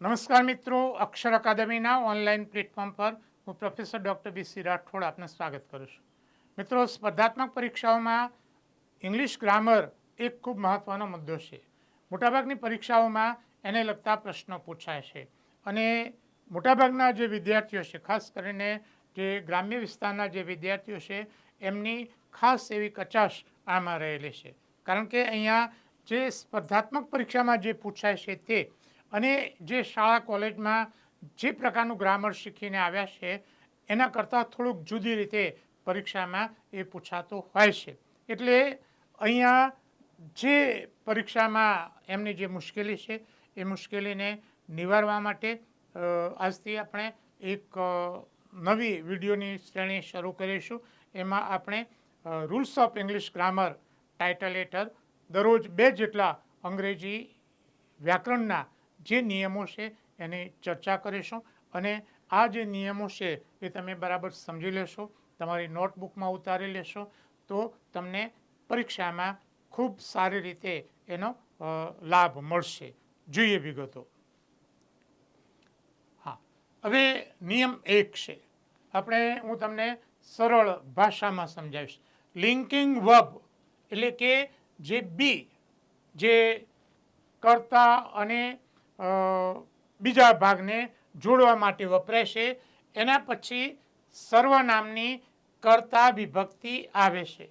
નમસ્કાર મિત્રો, અક્ષર અકાદમીના online platform પર હું professor doctor B C Rathod આપનું સ્વાગત કરું છું. મિત્રો, સ્પર્ધાત્મક પરીક્ષાઓમાં ઇંગ્લિશ ગ્રામર એક ખૂબ મહત્ત્વનો મુદ્દો છે. મોટાભાગની પરીક્ષાઓમાં એને લગતા પ્રશ્નો પૂછાય છે અને મોટાભાગના જે વિદ્યાર્થીઓ છે, ખાસ કરીને જે ગ્રામ્ય વિસ્તારના જે વિદ્યાર્થીઓ છે, એમની ખાસ એવી કચાશ આમાં રહેલી છે. કારણ કે અહીંયા જે સ્પર્ધાત્મક પરીક્ષામાં જે પૂછાય છે તે અને જે શાળા કોલેજમાં જે પ્રકારનું ગ્રામર શીખીને આવ્યા છે, એના કરતાં થોડુંક જુદી રીતે પરીક્ષામાં એ પૂછાતો હોય છે. એટલે અહીંયા જે પરીક્ષામાં એમની જે મુશ્કેલી છે, એ મુશ્કેલીને નિવારવા માટે આજથી આપણે એક નવી વિડીયોની શ્રેણી શરૂ કરીશું. એમાં આપણે rules of English grammar title હેઠળ દરરોજ બે જેટલા અંગ્રેજી વ્યાકરણના જે નિયમો છે એની ચર્ચા કરીશું અને આ જે નિયમો છે એ તમે બરાબર સમજી લેશો, તમારી નોટબુકમાં ઉતારી લેશો, તો તમને પરીક્ષામાં ખૂબ સારી રીતે એનો લાભ મળશે. જોઈએ વિગતો. હા, હવે નિયમ એક છે. આપણે, હું તમને સરળ ભાષામાં સમજાવીશ. લિંકિંગ વબ એટલે કે જે બી જે કર્તા અને બીજા ભાગને જોડવા માટે વપરાશે. એના પછી સર્વનામની કર્તા વિભક્તિ આવે છે.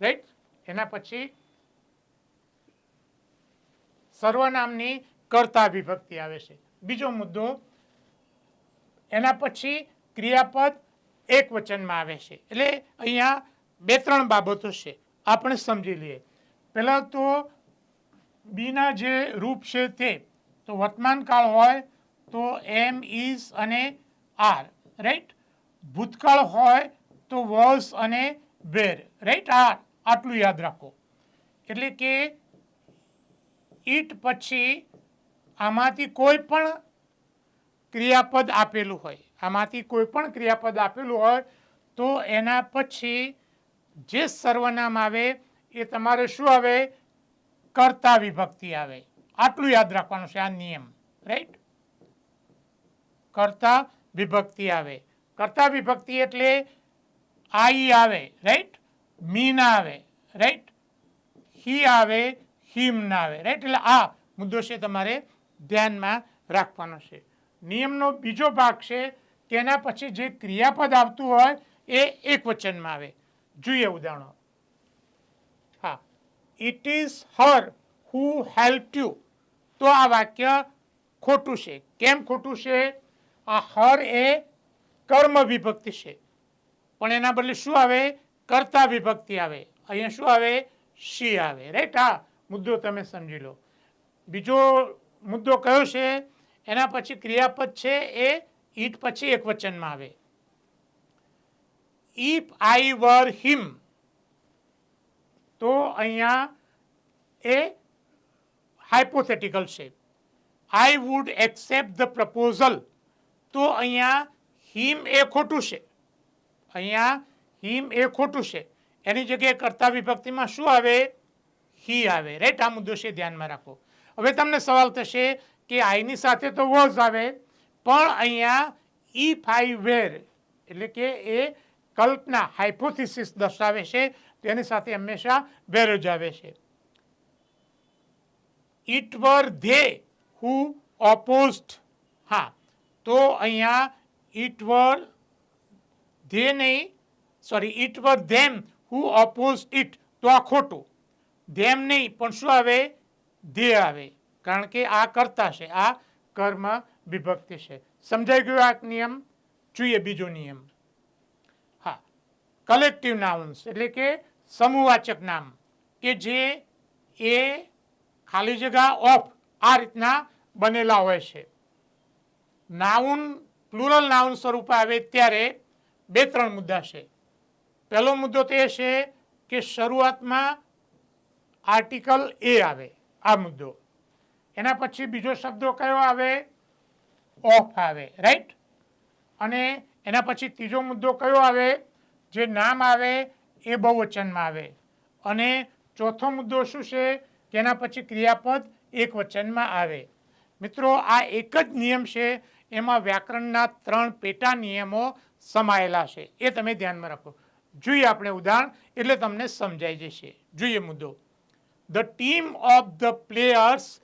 રાઈટ એના પછી સર્વનામની કર્તા વિભક્તિ આવે છે. બીજો મુદ્દો, એના પછી ક્રિયાપદ એક વચનમાં આવે છે. એટલે અહીંયા બે ત્રણ બાબતો છે. આપણે સમજી લઈએ. પહેલાં તો બીના જે રૂપ છે તે તો વર્તમાન કાળ હોય તો એમ ઇઝ અને આર રાઈટ ભૂતકાળ હોય તો વોઝ અને વેર રાઈટ આ આટલું યાદ રાખો. એટલે કે ઈટ પછી આમાંથી કોઈ પણ ક્રિયાપદ આપેલું હોય, આમાંથી કોઈ પણ ક્રિયાપદ આપેલું હોય, તો એના પછી જે સર્વનામ આવે એ તમારે શું આવે? કર્તા વિભક્તિ આવે. આટલું યાદ રાખવાનું છે આ નિયમ. રાઈટ કરતા વિભક્તિ આવે. કરતા વિભક્તિ એટલે આઈ આવે. રાઈટ મી ના આવે. રાઈટ હી આવે હિમ ના આવે. રાઈટ એટલે આ મુદ્દો છે તમારે ધ્યાનમાં રાખવાનો છે. નિયમનો બીજો ભાગ છે, તેના પછી જે ક્રિયાપદ આવતું હોય, એ એક વચનમાં આવે. જોઈએ ઉદાહરણો. હા. It is her who help you તો આ વાક્ય ખોટું છે. કેમ ખોટું છે? આ હર એ કર્મ વિભક્તિ છે. પણ એના બદલે શું આવે? કર્તા વિભક્તિ આવે. અહીંયા શું આવે? શી આવે. રાઈટ આ મુદ્દો તમે સમજી લો. બીજો મુદ્દો કયો છે? એના પછી ક્રિયાપદ છે એ ઈટ પછી એક વચનમાં આવે. ઇફ આઈ વર હિમ તો અહીંયા એ હાઇપોથેટિકલ છે. I would accept the proposal તો અહીંયા હિમ એ ખોટું છે. અહીંયા હિમ એ ખોટું છે. એની જગ્યાએ કર્તા વિભક્તિમાં શું આવે? હી આવે. રાઈટ આ મુદ્દો છે ધ્યાનમાં રાખો. હવે તમને સવાલ થશે કે આઈની સાથે તો વોઝ આવે, પણ અહીંયા ઇફ આઈ વેર એટલે કે એ કલ્પના હાઇપોથિસિસ દર્શાવે છે, તેની સાથે હંમેશા વેર જ આવે છે. ઇટ વર ધે હુ ઓપોઝડ હા, તો અહીંયા ઇટ વર ધે નહીં, sorry it were them who oppose it તો આ ખોટું. ધેમ નહીં, પણ શું આવે? ધે આવે, કારણ કે આ કરતા છે, આ કર્મ વિભક્તિ છે. સમજાઈ ગયો આ નિયમ? જોઈએ બીજો નિયમ. હા કલેક્ટિવ નાઉન્સ એટલે કે સમૂહવાચક નામ, કે જે એ ખાલી જગ્યા ઓફ આ રીતના બનેલા હોય છે. નાઉન, પ્લુરલ નાઉન સ્વરૂપે આવે ત્યારે બે ત્રણ મુદ્દા છે. પહેલો મુદ્દો તો છે કે શરૂઆતમાં આર્ટિકલ એ આવે આ મુદ્દો. એના પછી બીજો શબ્દ કયો આવે? ઓફ આવે, રાઈટ? અને એના પછી ત્રીજો મુદ્દો કયો આવે? જે નામ આવે એ બહુવચનમાં આવે. અને ચોથો મુદ્દો શું છે? એના પછી ક્રિયાપદ એક વચનમાં આવે. મિત્રો, આ એક જ નિયમ છે, એમાં વ્યાકરણના ત્રણ પેટા નિયમો સમાયેલા છે. એ તમે ધ્યાનમાં રાખો. જોઈએ આપણે ઉદાહરણ, એટલે તમને સમજાઈ જશે. જોઈએ મુદ્દો. The team of the players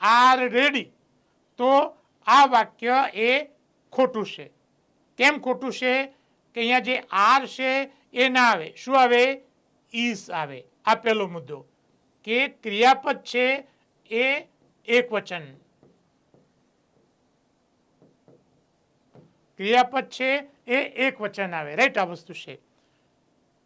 are ready તો આ વાક્ય એ ખોટું છે. કેમ ખોટું છે? કે અહીંયા જે આર છે, એ ના આવે. શું આવે? ઇઝ આવે. આ પહેલો મુદ્દો. કે ક્રિયાપદ છે એ એક વચન. ક્રિયાપદ છે એ એક વચન આવે. રાઈટ આ વસ્તુ છે.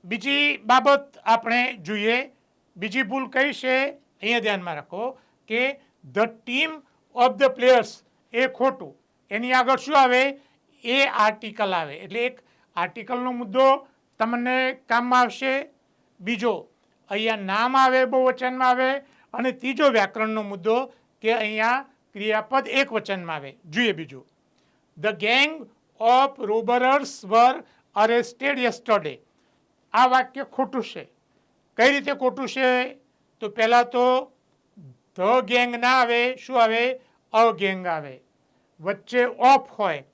બીજી બાબત આપણે જોઈએ. બીજી ભૂલ કઈ છે? અહીંયા ધ્યાનમાં રાખો કે the team of the players એ ખોટું. એની આગળ શું આવે? એ આર્ટિકલ આવે. એટલે એક આર્ટિકલનો મુદ્દો તમને કામમાં આવશે. બીજો અહીંયા નામ આવે બહુવચનમાં આવે. અને ત્રીજો વ્યાકરણનો મુદ્દો કે અહીંયા ક્રિયાપદ એક વચનમાં આવે. જોઈએ બીજું. The gang of robbers were arrested yesterday આ વાક્ય ખોટું છે. કઈ રીતે ખોટું છે? તો પહેલાં તો ધ ગેંગ ના આવે. શું આવે? અ ગેંગ આવે. વચ્ચે ઓફ હોય.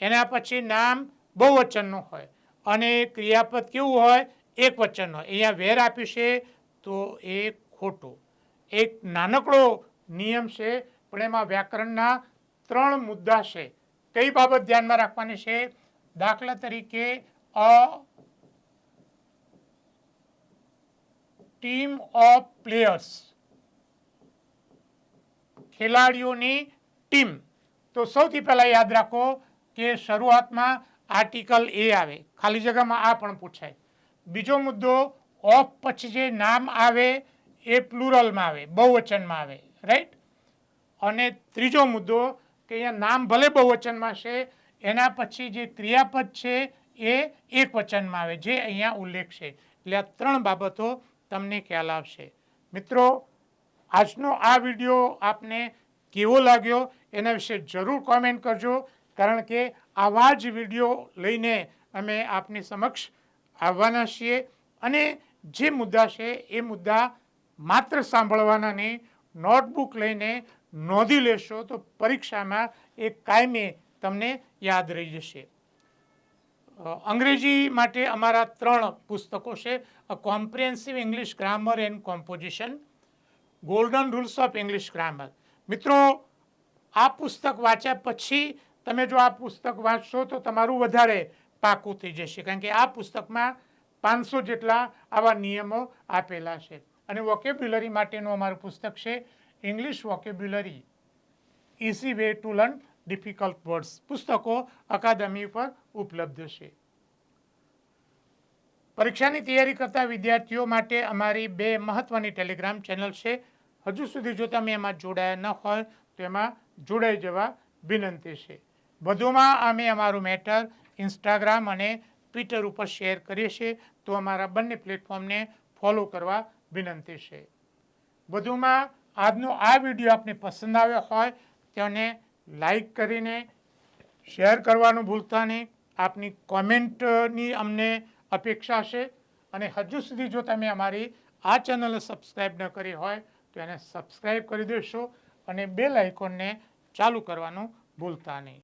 એના પછી નામ બહુવચનનું હોય. અને ક્રિયાપદ કેવું હોય? એક વચનનો. અહીંયા વેર આપ્યું છે તો એ ખોટું. એક નાનકડો નિયમ છે, પણ એમાં વ્યાકરણના ત્રણ મુદ્દા છે. કઈ બાબત ધ્યાનમાં રાખવાની છે? દાખલા તરીકે અ ટીમ ઓફ પ્લેયર્સ. ખેલાડીઓની ટીમ. તો સૌથી પહેલાં યાદ રાખો કે શરૂઆતમાં આર્ટિકલ એ આવે. ખાલી જગ્યામાં આ પણ પૂછાય. બીજો મુદ્દો, ઓફ પછી જે નામ આવે એ પ્લુરલમાં આવે, બહુવચનમાં આવે રાઈટ અને ત્રીજો મુદ્દો કે અહીંયા નામ ભલે બહુવચનમાં છે, એના પછી જે ક્રિયાપદ છે એ એક વચનમાં આવે, જે અહીંયા ઉલ્લેખ છે. એટલે આ ત્રણ બાબતો તમને ખ્યાલ આવશે. મિત્રો, આજનો આ વીડિયો આપને કેવો લાગ્યો એના વિશે જરૂર કોમેન્ટ કરજો, કારણ કે આવા જ વીડિયો લઈને અમે આપની સમક્ષ આવવાના છીએ અને જે મુદ્દા છે એ મુદ્દા માત્ર સાંભળવાના નહીં, નોટબુક લઈને નોંધી લેશો તો પરીક્ષામાં એ કાયમે તમને યાદ રહી જશે. અંગ્રેજી માટે અમારા ત્રણ પુસ્તકો છે, a comprehensive English grammar and composition golden rules of English grammar મિત્રો, આ પુસ્તક વાંચ્યા પછી તમે જો આ પુસ્તક વાંચશો તો તમારું વધારે પાકું થઈ જશે. કારણ કે આ પુસ્તકમાં પાંચસો જેટલા આવા નિયમો આપેલા છે. અને વોકેબ્યુલરી માટેનું અમારું પુસ્તક છે English vocabulary easy way to learn difficult words પુસ્તકો અકાદમી પર ઉપલબ્ધ છે. પરીક્ષાની તૈયારી કરતા વિદ્યાર્થીઓ માટે અમારી બે મહત્વની ટેલિગ્રામ ચેનલ છે. હજુ સુધી જો તમે એમાં જોડાયા ન હોય તો એમાં જોડાઈ જવા વિનંતી છે. વધુમાં અમે અમારું મેટર ઇન્સ્ટાગ્રામ અને ટ્વિટર ઉપર શેર કરીએ છીએ, તો અમારા બંને પ્લેટફોર્મને ફોલો કરવા વિનંતી છે. વધુમાં આજનો આ વીડિયો આપને પસંદ આવ્યો હોય, તેને લાઈક કરીને શેર કરવાનું ભૂલતા નહીં. આપની કોમેન્ટની અમને અપેક્ષા છે. અને હજુ સુધી જો તમે અમારી આ ચેનલ સબસ્ક્રાઈબ ન કરી હોય, તો એને સબસ્ક્રાઈબ કરી દેશો અને બેલ આઇકોનને ચાલુ કરવાનું ભૂલતા નહીં.